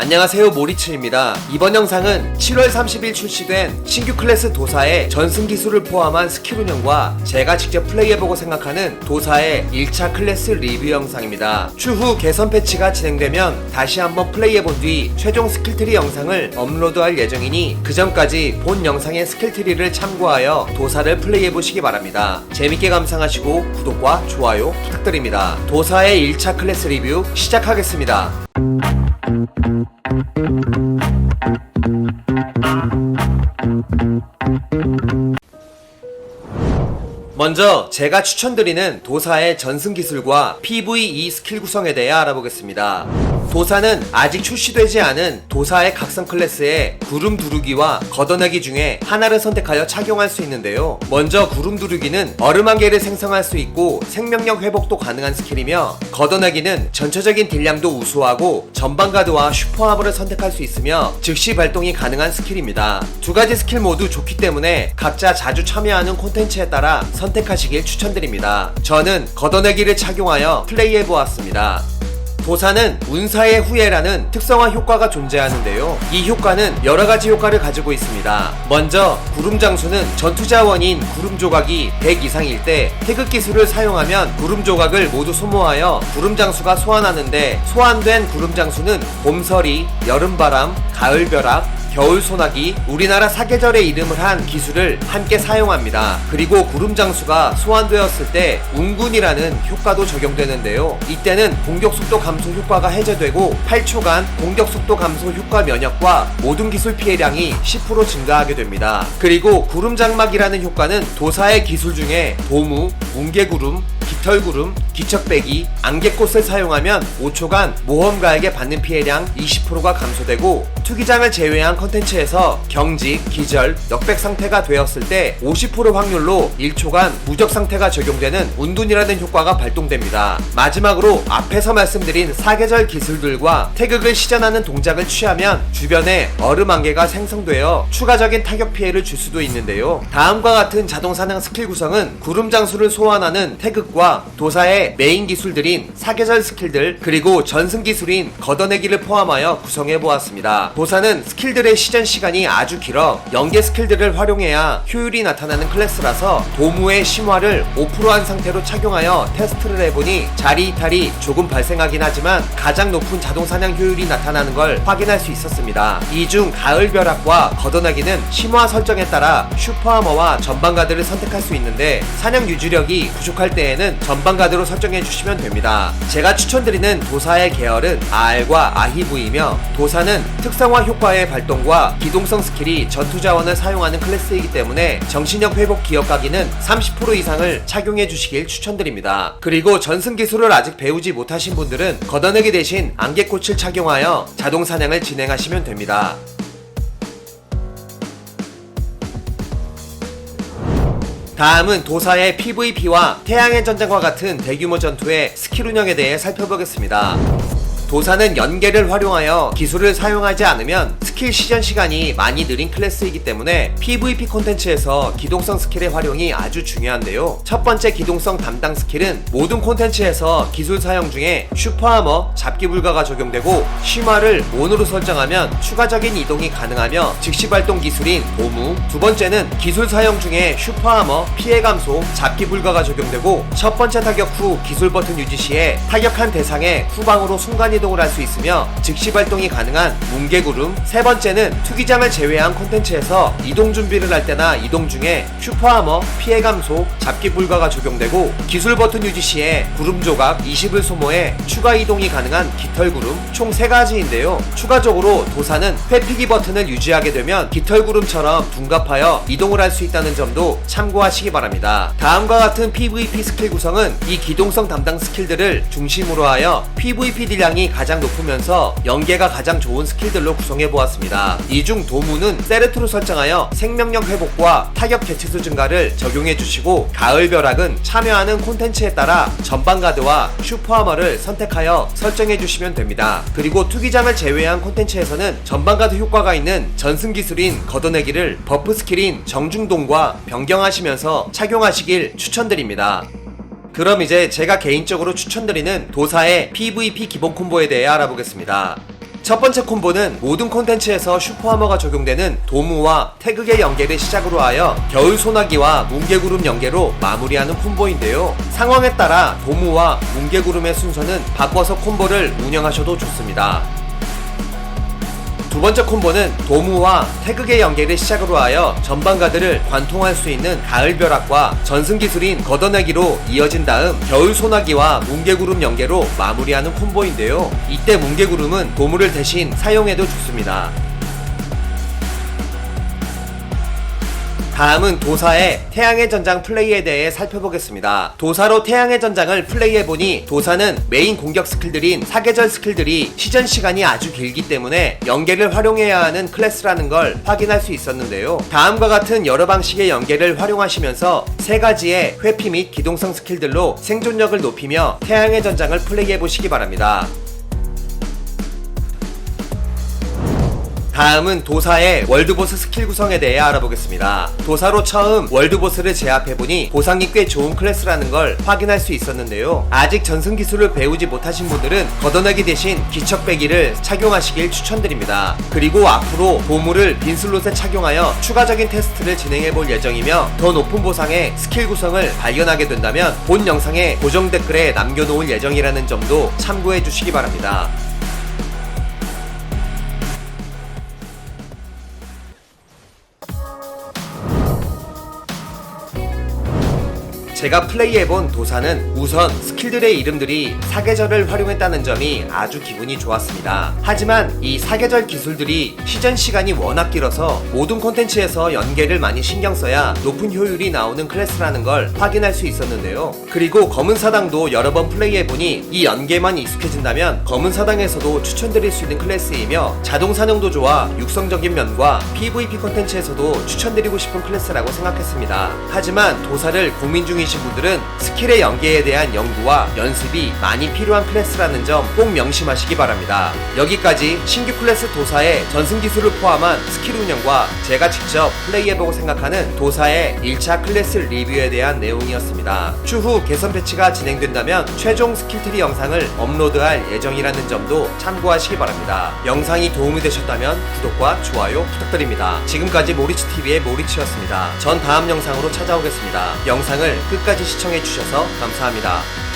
안녕하세요 모리츠입니다. 이번 영상은 7월 30일 출시된 신규 클래스 도사의 전승 기술을 포함한 스킬 운영과 제가 직접 플레이해보고 생각하는 도사의 1차 클래스 리뷰 영상입니다. 추후 개선 패치가 진행되면 다시 한번 플레이해본 뒤 최종 스킬트리 영상을 업로드할 예정이니 그 전까지 본 영상의 스킬트리를 참고하여 도사를 플레이해보시기 바랍니다. 재밌게 감상하시고 구독과 좋아요 부탁드립니다. 도사의 1차 클래스 리뷰 시작하겠습니다. 먼저 제가 추천드리는 도사의 전승 기술과 PVE 스킬 구성에 대해 알아보겠습니다. 도사는 아직 출시되지 않은 도사의 각성 클래스의 구름 두르기와 걷어내기 중에 하나를 선택하여 착용할 수 있는데요. 먼저 구름 두르기는 얼음 한 개를 생성할 수 있고 생명력 회복도 가능한 스킬이며 걷어내기는 전체적인 딜량도 우수하고 전방 가드와 슈퍼 아머를 선택할 수 있으며 즉시 발동이 가능한 스킬입니다. 두 가지 스킬 모두 좋기 때문에 각자 자주 참여하는 콘텐츠에 따라 선택하시길 추천드립니다. 저는 걷어내기를 착용하여 플레이해 보았습니다. 도사는 운사의 후예라는 특성화 효과가 존재하는데요. 이 효과는 여러 가지 효과를 가지고 있습니다. 먼저 구름 장수는 전투 자원인 구름 조각이 100 이상일 때 태극 기술을 사용하면 구름 조각을 모두 소모하여 구름 장수가 소환하는데 소환된 구름 장수는 봄서리, 여름바람, 가을벼락, 겨울 소나기, 우리나라 사계절의 이름을 한 기술을 함께 사용합니다. 그리고 구름 장수가 소환되었을 때 웅군이라는 효과도 적용되는데요. 이때는 공격 속도 감소 효과가 해제되고 8초간 공격 속도 감소 효과 면역과 모든 기술 피해량이 10% 증가하게 됩니다. 그리고 구름 장막이라는 효과는 도사의 기술 중에 도무, 뭉게구름, 깃털구름, 기척배기, 안개꽃을 사용하면 5초간 모험가에게 받는 피해량 20%가 감소되고 투기장을 제외한 컨텐츠에서 경직, 기절, 역백 상태가 되었을 때 50% 확률로 1초간 무적 상태가 적용되는 운둔이라는 효과가 발동됩니다. 마지막으로 앞에서 말씀드린 사계절 기술들과 태극을 시전하는 동작을 취하면 주변에 얼음 안개가 생성되어 추가적인 타격 피해를 줄 수도 있는데요. 다음과 같은 자동 사냥 스킬 구성은 구름 장수를 소환하는 태극과 도사의 메인 기술들인 사계절 스킬들 그리고 전승 기술인 걷어내기를 포함하여 구성해 보았습니다. 도사는 스킬들의 시전 시간이 아주 길어 연계 스킬들을 활용해야 효율이 나타나는 클래스라서 도무의 심화를 5%한 상태로 착용하여 테스트를 해보니 자리 이탈이 조금 발생하긴 하지만 가장 높은 자동 사냥 효율이 나타나는 걸 확인할 수 있었습니다. 이 중 가을 벼락과 걷어내기는 심화 설정에 따라 슈퍼하머와 전방가드를 선택할 수 있는데 사냥 유지력이 부족할 때에는 전방가드로 설정해 주시면 됩니다. 제가 추천드리는 도사의 계열은 R과 아히브이며 도사는 특성화 효과의 발동과 기동성 스킬이 전투 자원을 사용하는 클래스이기 때문에 정신력 회복 기억가기는 30% 이상을 착용해 주시길 추천드립니다. 그리고 전승 기술을 아직 배우지 못하신 분들은 걷어내기 대신 안개꽃을 착용하여 자동 사냥을 진행하시면 됩니다. 다음은 도사의 PVP와 태양의 전쟁과 같은 대규모 전투의 스킬 운영에 대해 살펴보겠습니다. 도사는 연계를 활용하여 기술을 사용하지 않으면 스킬 시전 시간이 많이 느린 클래스이기 때문에 PVP 콘텐츠에서 기동성 스킬의 활용이 아주 중요한데요. 첫 번째 기동성 담당 스킬은 모든 콘텐츠에서 기술 사용 중에 슈퍼하머 잡기 불가가 적용되고 심화를 온으로 설정하면 추가적인 이동이 가능하며 즉시 발동 기술인 도무 두 번째는 기술 사용 중에 슈퍼하머 피해 감소 잡기 불가가 적용되고 첫 번째 타격 후 기술 버튼 유지 시에 타격한 대상의 후방으로 순간 이 동을 할 수 있으며 즉시 발동이 가능한 뭉게구름. 세 번째는 투기장을 제외한 콘텐츠에서 이동 준비를 할 때나 이동 중에 슈퍼하머 피해 감소 잡기 불가가 적용되고 기술 버튼 유지 시에 구름 조각 20을 소모해 추가 이동이 가능한 깃털 구름 총 3가지인데요. 추가적으로 도사는 회피기 버튼을 유지하게 되면 깃털 구름처럼 둔갑하여 이동을 할 수 있다는 점도 참고하시기 바랍니다. 다음과 같은 PVP 스킬 구성은 이 기동성 담당 스킬들을 중심으로 하여 PVP 딜량이 가장 높으면서 연계가 가장 좋은 스킬들로 구성해 보았습니다. 이 중 도무는 세르트로 설정하여 생명력 회복과 타격 개체수 증가를 적용해 주시고 가을 벼락은 참여하는 콘텐츠에 따라 전방 가드와 슈퍼하머를 선택하여 설정해 주시면 됩니다. 그리고 투기장을 제외한 콘텐츠에서는 전방 가드 효과가 있는 전승 기술인 걷어내기를 버프 스킬인 정중동과 변경하시면서 착용하시길 추천드립니다. 그럼 이제 제가 개인적으로 추천드리는 도사의 PVP 기본 콤보에 대해 알아보겠습니다. 첫 번째 콤보는 모든 콘텐츠에서 슈퍼하머가 적용되는 도무와 태극의 연계를 시작으로 하여 겨울 소나기와 뭉게구름 연계로 마무리하는 콤보인데요. 상황에 따라 도무와 뭉게구름의 순서는 바꿔서 콤보를 운영하셔도 좋습니다. 두 번째 콤보는 도무와 태극의 연계를 시작으로 하여 전방가드를 관통할 수 있는 가을 벼락과 전승 기술인 걷어내기로 이어진 다음 겨울 소나기와 뭉게구름 연계로 마무리하는 콤보인데요. 이때 뭉게구름은 도무를 대신 사용해도 좋습니다. 다음은 도사의 태양의 전장 플레이에 대해 살펴보겠습니다. 도사로 태양의 전장을 플레이해보니 도사는 메인 공격 스킬들인 사계절 스킬들이 시전 시간이 아주 길기 때문에 연계를 활용해야 하는 클래스라는 걸 확인할 수 있었는데요. 다음과 같은 여러 방식의 연계를 활용하시면서 세 가지의 회피 및 기동성 스킬들로 생존력을 높이며 태양의 전장을 플레이해보시기 바랍니다. 다음은 도사의 월드보스 스킬 구성에 대해 알아보겠습니다. 도사로 처음 월드보스를 제압해보니 보상이 꽤 좋은 클래스라는 걸 확인할 수 있었는데요. 아직 전승 기술을 배우지 못하신 분들은 걷어내기 대신 기척배기를 착용하시길 추천드립니다. 그리고 앞으로 보물을 빈 슬롯에 착용하여 추가적인 테스트를 진행해볼 예정이며 더 높은 보상의 스킬 구성을 발견하게 된다면 본 영상에 고정 댓글에 남겨놓을 예정이라는 점도 참고해 주시기 바랍니다. 제가 플레이해본 도사는 우선 스킬들의 이름들이 사계절을 활용했다는 점이 아주 기분이 좋았습니다. 하지만 이 사계절 기술들이 시전 시간이 워낙 길어서 모든 콘텐츠에서 연계를 많이 신경 써야 높은 효율이 나오는 클래스라는 걸 확인할 수 있었는데요. 그리고 검은 사당도 여러 번 플레이해보니 이 연계만 익숙해진다면 검은 사당에서도 추천드릴 수 있는 클래스이며 자동 사냥도 좋아 육성적인 면과 PVP 콘텐츠에서도 추천드리고 싶은 클래스라고 생각했습니다. 하지만 도사를 고민 중이 신 분들은 스킬의 연계에 대한 연구와 연습이 많이 필요한 클래스라는 점 꼭 명심하시기 바랍니다. 여기까지 신규 클래스 도사의 전승 기술을 포함한 스킬 운영과 제가 직접 플레이해보고 생각하는 도사의 1차 클래스 리뷰에 대한 내용이었습니다. 추후 개선 패치가 진행된다면 최종 스킬트리 영상을 업로드할 예정이라는 점도 참고하시기 바랍니다. 영상이 도움이 되셨다면 구독과 좋아요 부탁드립니다. 지금까지 모리치TV의 모리치였습니다. 전 다음 영상으로 찾아오겠습니다. 영상을 끝까지 시청해주셔서 감사합니다.